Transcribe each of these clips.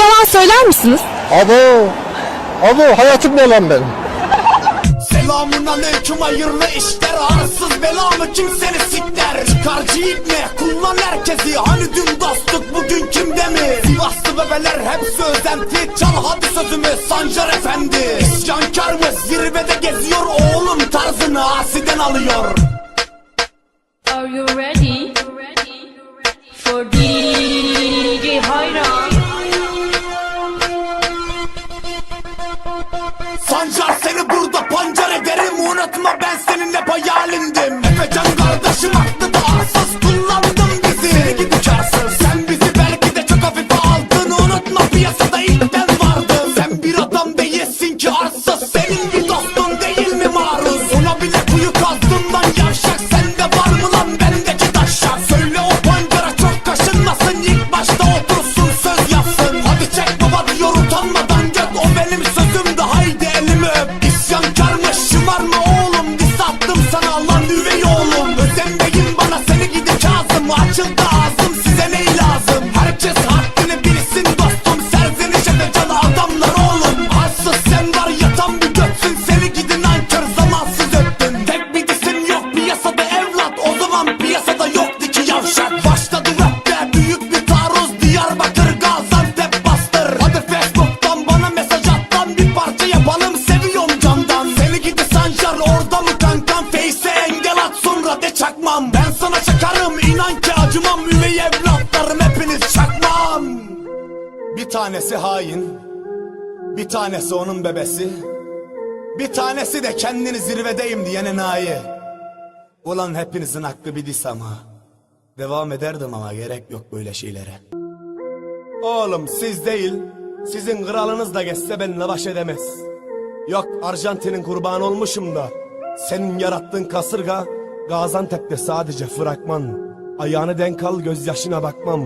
yalan söyler misiniz? Abo, abo hayatım olan benim. Selamun aleyküm hayırlı işler. Arsız belamı kimseni sikler? Çıkarcı ibne kullan herkesi. Hani dün dostluk bugün kimde mi? Sivaslı bebeler hepsi özenti. Çal hadi sözümü Sancar efendi. İsyankar mı? Zirvede geziyor Oğlum tarzını asiden alıyor. Are you ready? For DJ Hayran? Unutma ben senin hep hayalindim Efecan kardeşim acımam Üvey evlatlarım hepiniz çakmam Bir tanesi hain Bir tanesi onun bebesi. Bir tanesi de kendini zirvedeyim diyen enayi Ulan hepinizin hakkı bir dis ama. Devam ederdim ama gerek yok böyle şeylere. Oğlum siz değil Sizin kralınız da geçse benimle baş edemez. Yok Arjantin'in kurbanı olmuşum da. Senin yarattığın kasırga Gaziantep'te sadece fragman Ayağını denk al gözyaşına bakmam.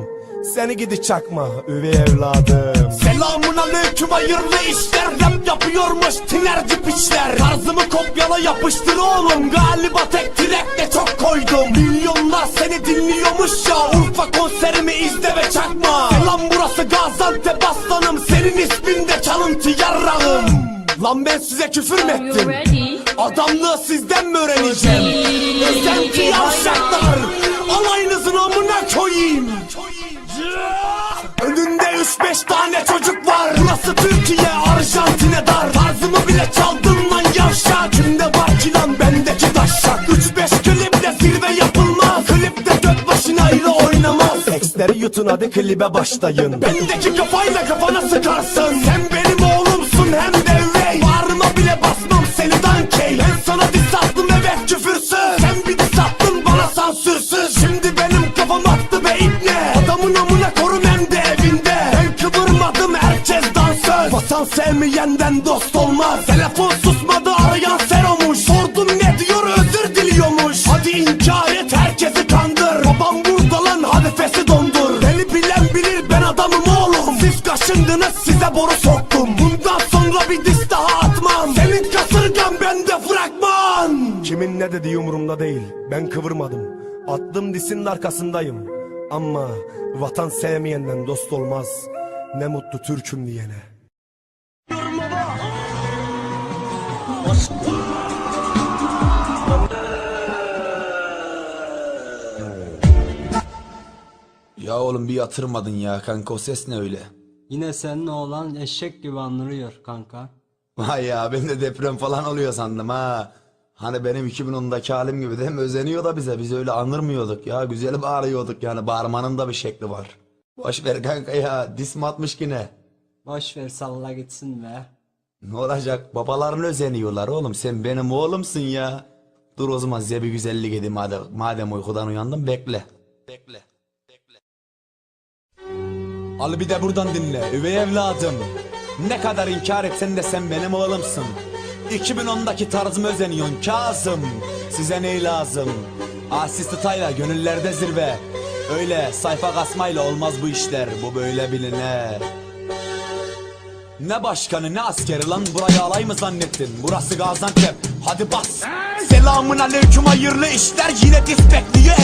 Seni gidi çakma üvey evladım. Selamun aleyküm hayırlı işler. Rap yapıyormuş tinerci piçler. Tarzımı kopyala yapıştır oğlum. Galiba tek direkle çok koydum. Milyonlar seni dinliyormuş ya. Urfa konserimi izle ve çakma. Selam burası Gaziantep aslanım. Senin ismin de çalıntı yarrağım. Lan ben size küfür mü ettim? Adamlığı sizden mi öğreneceğim? Özenti yavşaklar Alayınızın amına koyayım. Önünde üç beş tane çocuk var. Burası Türkiye Arjantin'e dar. Tarzımı bile çaldın lan yavşak Kimde var ki lan bendeki taşak? Üç beş kliple zirve yapılmaz. Klipte dört başına ayrı oynamaz. Eksleri yutun hadi klibe başlayın. Bendeki kafayla kafana sıkarsın. Sen benim oğlumsun hem de üvey. Bağrıma bile basmam Vatan sevmeyenden dost olmaz. Telefon susmadı arayan sen olmuş. Sordum ne diyor özür diliyormuş. Hadi inkar et herkesi kandır. Babam burada lan hadi fesi dondur. Beni bilen bilir ben adamım oğlum. Siz kaşındınız size boru soktum. Bundan sonra bir diss daha atmam. Senin kasırgan bende fragman. Kimin ne dediği umurumda değil Ben kıvırmadım. Attım disinin arkasındayım. Ama vatan sevmeyenden dost olmaz. Ne mutlu Türk'üm diyene Ya oğlum bir yatırmadın ya kanka o ses ne öyle? Yine senin oğlan eşek gibi anlıyor kanka. Vay ya ben de deprem falan oluyor sandım ha. Hani benim 2010'daki halim gibi değil mi? Özeniyor da bize. Biz öyle anırmıyorduk ya. Güzel bağırıyorduk yani. Bağırmanın da bir şekli var. Boş ver kanka ya. Dis mi atmış ki ne? Boş ver salla gitsin be. Ne olacak? Babaların özeniyorlar oğlum. Sen benim oğlumsun ya. Dur o zaman size bir güzellik edeyim madem, madem uykudan uyandım bekle. Bekle. Bekle. Al bir de buradan dinle üvey evladım. Ne kadar inkar etsen de sen benim oğlumsun. 2010'daki tarzıma özeniyorsun Kazım. Size ne lazım? Asis tıtayla gönüllerde zirve. Öyle sayfa kasmayla olmaz bu işler. Bu böyle biline. Ne başkanı ne askeri lan burayı alay mı zannettin? Burası Gaziantep hadi bas. Selamun aleyküm hayırlı işler Yine dis bekliyor